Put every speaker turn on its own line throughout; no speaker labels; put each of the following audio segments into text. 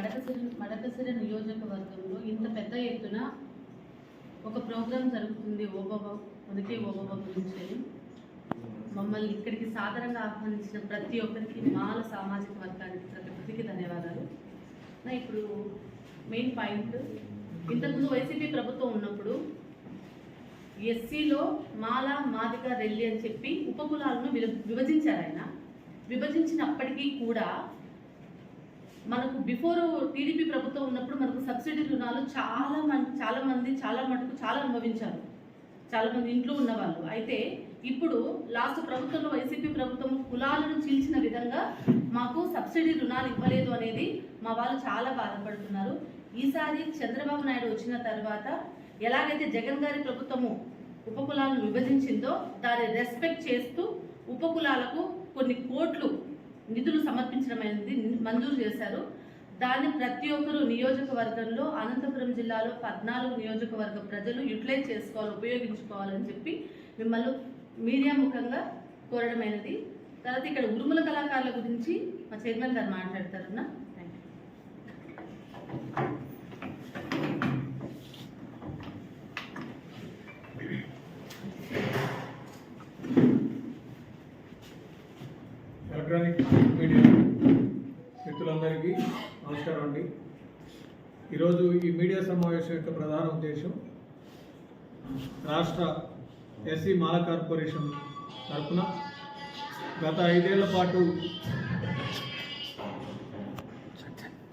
మడకసిరి మడకసిరి నియోజకవర్గంలో ఇంత పెద్ద ఎత్తున ఒక ప్రోగ్రాం జరుగుతుంది ఓబాబా ఉనికి ఓబాబా గురించి. మమ్మల్ని ఇక్కడికి సాధారణంగా ఆహ్వానించిన ప్రతి ఒక్కరికి మాల సామాజిక వర్గానికి ప్రతి ఒక్కరికి ధన్యవాదాలు. నా ఇప్పుడు మెయిన్ పాయింట్ ఇంతకుముందు వైసీపీ ప్రభుత్వం ఉన్నప్పుడు ఎస్సీలో మాల మాదిక రెల్లి అని చెప్పి ఉపకులాలను విభ- విభజించారు ఆయన. విభజించినప్పటికీ కూడా మనకు బిఫోర్ టీడీపీ ప్రభుత్వం ఉన్నప్పుడు మనకు సబ్సిడీ రుణాలు చాలా మంది చాలా మంది చాలా మటుకు చాలా అనుభవించారు. చాలా మంది ఇంట్లో ఉన్నవాళ్ళు. అయితే ఇప్పుడు లాస్ట్ ప్రభుత్వంలో వైసీపీ ప్రభుత్వం కులాలను చీల్చిన విధంగా మాకు సబ్సిడీ రుణాలు ఇవ్వలేదు అనేది మా వాళ్ళు చాలా బాధపడుతున్నారు. ఈసారి చంద్రబాబు నాయుడు వచ్చిన తర్వాత ఎలాగైతే జగన్ గారి ప్రభుత్వము ఉపకులాలను విభజించిందో దాన్ని రెస్పెక్ట్ చేస్తూ ఉపకులాలకు కొన్ని కోట్లు నిధులు సమర్పించడం అనేది మంజూరు చేశారు. దాన్ని ప్రతి ఒక్కరు నియోజకవర్గంలో అనంతపురం జిల్లాలో పద్నాలుగు నియోజకవర్గ ప్రజలు యూటిలైజ్ చేసుకోవాలి ఉపయోగించుకోవాలని చెప్పి మిమ్మల్ని మీడియా ముఖంగా కోరడమైనది తర్వాత ఇక్కడ ఉరుముల కళాకారుల గురించి మా చైర్మన్ గారు మాట్లాడతారన్న. థ్యాంక్ యూ
ఎలక్ట్రానిక్ మీడియా మిత్రులందరికీ నమస్కారం అండి. ఈరోజు ఈ మీడియా సమావేశం యొక్క ప్రధాన ఉద్దేశం రాష్ట్ర ఎస్సీ మాల కార్పొరేషన్ తరఫున గత ఐదేళ్ళ పాటు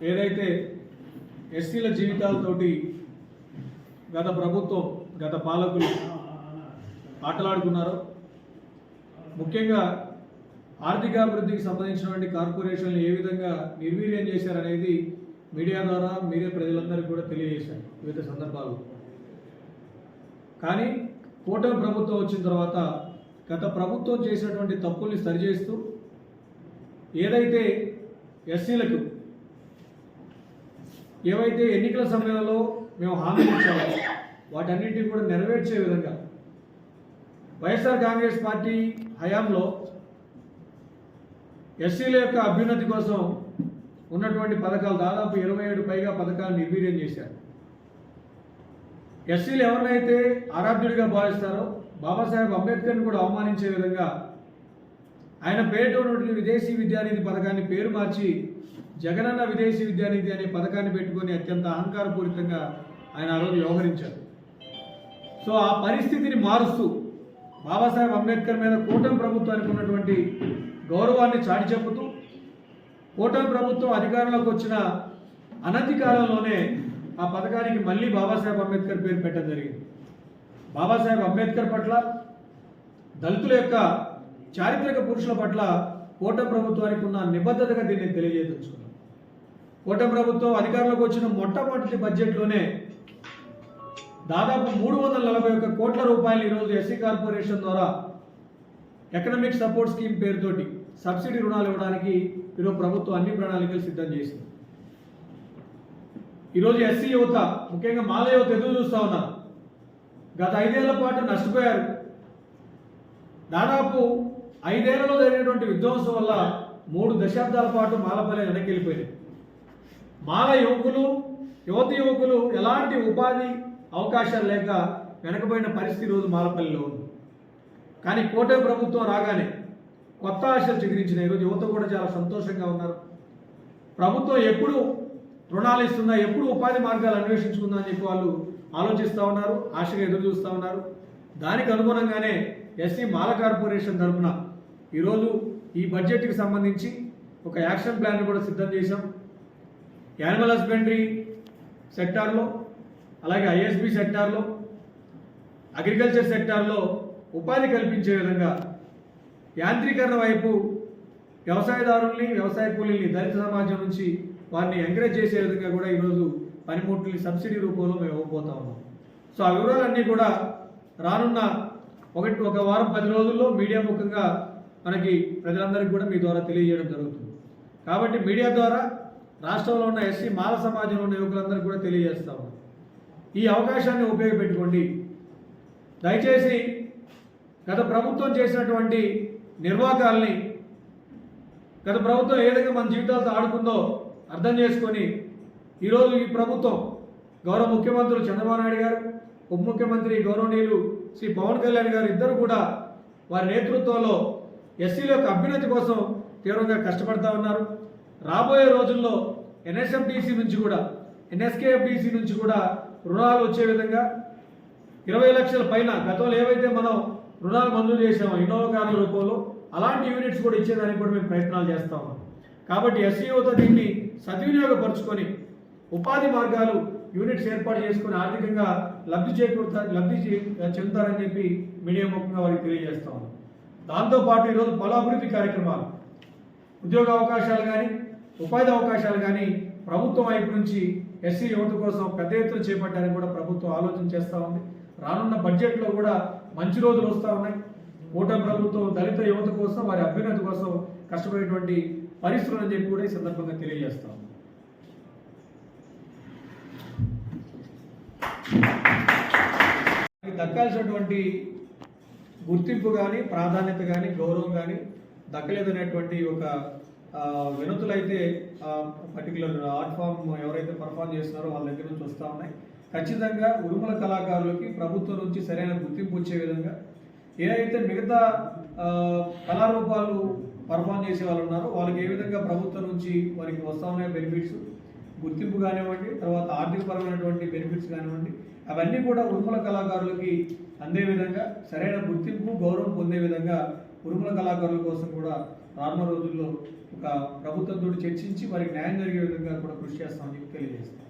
ఏదైతే ఎస్సీల జీవితాలతోటి గత ప్రభుత్వం గత పాలకులు ఆటలాడుకున్నారో ముఖ్యంగా ఆర్థికాభివృద్ధికి సంబంధించినటువంటి కార్పొరేషన్లు ఏ విధంగా నిర్వీర్యం చేశారనేది మీడియా ద్వారా మీరే ప్రజలందరికీ కూడా తెలియజేశారు వివిధ సందర్భాలు కానీ కూటమి ప్రభుత్వం వచ్చిన తర్వాత గత ప్రభుత్వం చేసినటువంటి తప్పుల్ని సరిచేస్తూ ఏదైతే ఎస్సీలకు ఏవైతే ఎన్నికల సమయంలో మేము హామీ ఇచ్చామో వాటన్నింటినీ కూడా నెరవేర్చే విధంగా వైఎస్ఆర్ కాంగ్రెస్ పార్టీ హయాంలో ఎస్సీల యొక్క అభ్యున్నతి కోసం ఉన్నటువంటి పథకాలు దాదాపు ఇరవై ఏడు పైగా పథకాలు నిర్వీర్యం చేశారు. ఎస్సీలు ఎవరినైతే ఆరాధ్యుడిగా భావిస్తారో బాబాసాహెబ్ అంబేద్కర్ని కూడా అవమానించే విధంగా ఆయన పేరుతో ఉన్నటువంటి విదేశీ విద్యానిధి పథకాన్ని పేరు మార్చి జగనన్న విదేశీ విద్యానిధి అనే పథకాన్ని పెట్టుకొని అత్యంత అహంకారపూరితంగా ఆయన ఆ రోజు వ్యవహరించారు. సో ఆ పరిస్థితిని మారుస్తూ బాబాసాహెబ్ అంబేద్కర్ మీద కూటమి ప్రభుత్వానికి ఉన్నటువంటి గౌరవాన్ని చాటి చెప్పుతూ కూటమి ప్రభుత్వం అధికారంలోకి వచ్చిన అనతి కాలంలోనే ఆ పథకానికి మళ్ళీ బాబాసాహెబ్ అంబేద్కర్ పేరు పెట్టడం జరిగింది. బాబాసాహెబ్ అంబేద్కర్ పట్ల దళితుల యొక్క చారిత్రక పురుషుల పట్ల కూటమి ప్రభుత్వానికి ఉన్న నిబద్ధతగా దీన్ని తెలియజేయదలుచుకున్నాం. కూటమి ప్రభుత్వం అధికారంలోకి వచ్చిన మొట్టమొదటి బడ్జెట్లోనే దాదాపు మూడు వందల నలభై ఒక్క కోట్ల రూపాయలు ఈరోజు ఎస్సీ కార్పొరేషన్ ద్వారా ఎకనామిక్ సపోర్ట్ స్కీమ్ పేరుతోటి సబ్సిడీ రుణాలు ఇవ్వడానికి ఈరోజు ప్రభుత్వం అన్ని ప్రణాళికలు సిద్ధం చేసింది. ఈరోజు ఎస్సీ యువత ముఖ్యంగా మాల యువత ఎదురు చూస్తూ ఉన్నారు. గత ఐదేళ్ళ పాటు నష్టపోయారు. దాదాపు ఐదేళ్ళలో జరిగినటువంటి విధ్వంసం వల్ల మూడు దశాబ్దాల పాటు మాలపల్లె వెనక్కి మాల యువకులు యువతి యువకులు ఎలాంటి ఉపాధి అవకాశాలు లేక వెనకబడిన పరిస్థితి రోజు మాలపల్లిలో ఉంది. కానీ కోటే ప్రభుత్వం రాగానే కొత్త ఆశలు చిగురించిన ఈరోజు యువత కూడా చాలా సంతోషంగా ఉన్నారు. ప్రభుత్వం ఎప్పుడు రుణాలు ఇస్తుందా ఎప్పుడు ఉపాధి మార్గాలు అన్వేషించుకుందా అని చెప్పి వాళ్ళు ఆలోచిస్తూ ఉన్నారు ఆశగా ఎదురు చూస్తూ ఉన్నారు. దానికి అనుగుణంగానే ఎస్సీ మాల కార్పొరేషన్ తరఫున ఈరోజు ఈ బడ్జెట్కి సంబంధించి ఒక యాక్షన్ ప్లాన్ కూడా సిద్ధం చేశాం. యానిమల్ హస్బెండరీ సెక్టార్లో అలాగే ఐఎస్బి సెక్టార్లో అగ్రికల్చర్ సెక్టార్లో ఉపాధి కల్పించే విధంగా యాంత్రీకరణ వైపు వ్యవసాయదారుల్ని వ్యవసాయ కూలీల్ని దళిత సమాజం నుంచి వారిని ఎంకరేజ్ చేసే విధంగా కూడా ఈరోజు పనిముట్లని సబ్సిడీ రూపంలో మేము ఇవ్వబోతా ఉన్నాం. సో ఆ వివరాలన్నీ కూడా రానున్న ఒకటి ఒక వారం పది రోజుల్లో మీడియా ముఖంగా మనకి ప్రజలందరికీ కూడా మీ ద్వారా తెలియజేయడం జరుగుతుంది. కాబట్టి మీడియా ద్వారా రాష్ట్రంలో ఉన్న ఎస్సీ మాల సమాజంలో ఉన్న యువకులందరికీ కూడా తెలియజేస్తా ఉన్నాం. ఈ అవకాశాన్ని ఉపయోగపెట్టుకోండి. దయచేసి గత ప్రభుత్వం చేసినటువంటి నిర్వాకాల్ని గత ప్రభుత్వం ఏ విధంగా మన జీవితాలతో ఆడుకుందో అర్థం చేసుకొని ఈరోజు ఈ ప్రభుత్వం గౌరవ ముఖ్యమంత్రులు చంద్రబాబు నాయుడు గారు ఉప ముఖ్యమంత్రి గౌరవనీయులు శ్రీ పవన్ కళ్యాణ్ గారు ఇద్దరు కూడా వారి నేతృత్వంలో ఎస్సీల యొక్క అభ్యున్నతి కోసం తీవ్రంగా కష్టపడతా ఉన్నారు. రాబోయే రోజుల్లో ఎన్ఎస్ఎఫ్డిసి నుంచి కూడా ఎన్ఎస్కేఎఫ్డిసి నుంచి కూడా రుణాలు వచ్చే విధంగా ఇరవై లక్షల పైన గతంలో ఏవైతే మనం రుణాలు మంజూరు చేసాము ఇన్నోవా కార్ల రూపంలో. అలాంటి యూనిట్స్ కూడా ఇచ్చేదానికి కూడా మేము ప్రయత్నాలు చేస్తాము కాబట్టి ఎస్సీ యువత దీన్ని సద్వినియోగపరుచుకొని ఉపాధి మార్గాలు యూనిట్స్ ఏర్పాటు చేసుకుని ఆర్థికంగా లబ్ధి చేకూరుతా లబ్ధి చే- చెందుతారని చెప్పి మీడియా ముఖంగా వారికి తెలియజేస్తాము దాంతోపాటు ఈరోజు పలు అభివృద్ధి కార్యక్రమాలు. ఉద్యోగ అవకాశాలు కానీ ఉపాధి అవకాశాలు కానీ ప్రభుత్వం వైపు నుంచి ఎస్సీ యువత కోసం పెద్ద ఎత్తున చేపట్టాలని కూడా ప్రభుత్వం ఆలోచన చేస్తూ ఉంది. రానున్న బడ్జెట్లో కూడా మంచి రోజులు వస్తూ ఉన్నాయి. కూటమి ప్రభుత్వం దళిత యువత కోసం వారి అభ్యున్నతి కోసం కష్టపడేటువంటి పరిస్థితులు అని చెప్పి కూడా ఈ సందర్భంగా తెలియజేస్తాం దక్కాల్సినటువంటి గుర్తింపు కానీ ప్రాధాన్యత కానీ గౌరవం కానీ దక్కలేదనేటువంటి ఒక వినతులైతే పర్టికులర్ ఆర్ట్ ఫామ్ ఎవరైతే పర్ఫామ్ చేస్తున్నారో వాళ్ళ దగ్గర నుంచి వస్తూ ఉన్నాయి. ఖచ్చితంగా ఉరుముల కళాకారులకి ప్రభుత్వం నుంచి సరైన గుర్తింపు వచ్చే విధంగా ఏదైతే మిగతా కళారూపాలు పర్ఫామ్ చేసే వాళ్ళు ఉన్నారో వాళ్ళకి ఏ విధంగా ప్రభుత్వం నుంచి వారికి వస్తా ఉన్నాయి బెనిఫిట్స్ గుర్తింపు కానివ్వండి తర్వాత ఆర్థికపరమైనటువంటి బెనిఫిట్స్ కానివ్వండి అవన్నీ కూడా ఉరుముల కళాకారులకి అందే విధంగా సరైన గుర్తింపు గౌరవం పొందే విధంగా ఉరుముల కళాకారుల కోసం కూడా రానున్న రోజుల్లో ఒక ప్రభుత్వంతో చర్చించి వారికి న్యాయం జరిగే విధంగా కూడా కృషి చేస్తామని తెలియజేస్తాం.